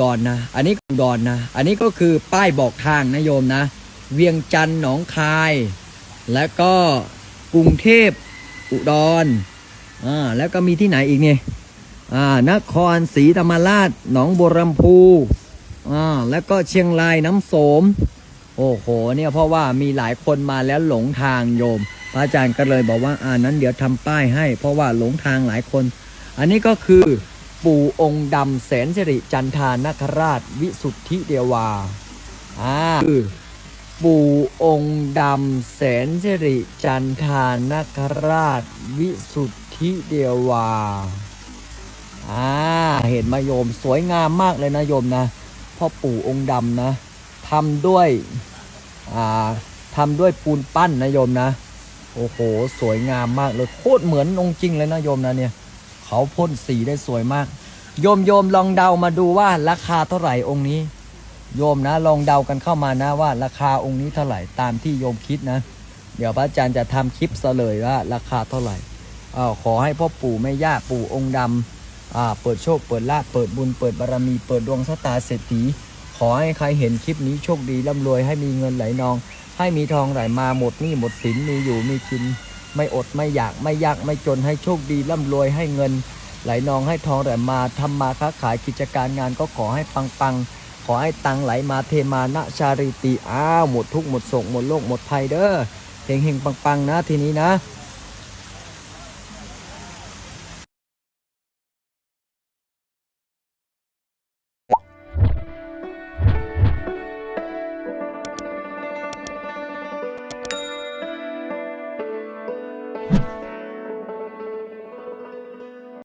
ดอนนะ อันนี้อุดรนะ อันนี้ก็คือป้ายบอกทางนะโยมนะ เวียงจันทร์หนองคาย และก็กรุงเทพอุดรอ่าแล้วก็มีที่ไหนอีกเนี่ยอ่านครศรีธรรมราชหนองบัวลำพูอ่าแล้วก็เชียงรายน้ำโสม โอ้โหเนี่ยเพราะว่ามีหลายคนมาแล้วหลงทางโยมพระอาจารย์ก็เลยบอกว่าอ่านั้นเดี๋ยวทำป้ายให้ เพราะว่าหลงทางหลายคน อันนี้ก็คือ ปู่องค์ดำแสนสิริจันทานคราชวิสุทธิเดวาอ่าคือปู่องค์ดำแสนสิริจันทานคราชวิสุทธิเดวาอ่าเห็นมาโยมสวยงามมากเลยนะโยมนะพ่อปู่องค์ดำนะทำด้วยอ่าทำด้วยปูนปั้นนะโยมนะ โอ้โห สวยงามมากเลย โคตรเหมือนองค์จริงเลยนะโยมนะเนี่ย เขาพ่นสีได้สวยมาก โยมโยมลองเดามาดูว่าราคาเท่าไหร่องค์นี้ โยมนะลองเดากันเข้ามานะว่าราคาองค์นี้เท่าไหร่ตามที่โยมคิดนะ เดี๋ยวพระอาจารย์จะทำคลิปเสลยว่าราคาเท่าไหร่อ้าวขอให้พ่อปู่แม่ย่าปู่องค์ดำอ่าเปิดโชคเปิดลาภเปิดบุญเปิดบารมีเปิดดวงชะตาเศรษฐีขอให้ใครเห็นคลิปนี้โชคดีร่ำรวยให้มีเงินไหลนอง ให้มีทองไหลมาหมดหนี้หมดสินมีอยู่มีกิน ไม่อดไม่อยากไม่ยากไม่จนให้โชคดีร่ำรวยให้เงิน ไหลนองให้ทองไหลมาทำมาค้าขายกิจการงานก็ขอให้ปังปังขอให้ตังไหลมาเทมานะชาริติอ้าวหมดทุกข์หมดโศกหมดโรคหมดภัยเด้อเฮงเฮงปังปังนะทีนี้นะ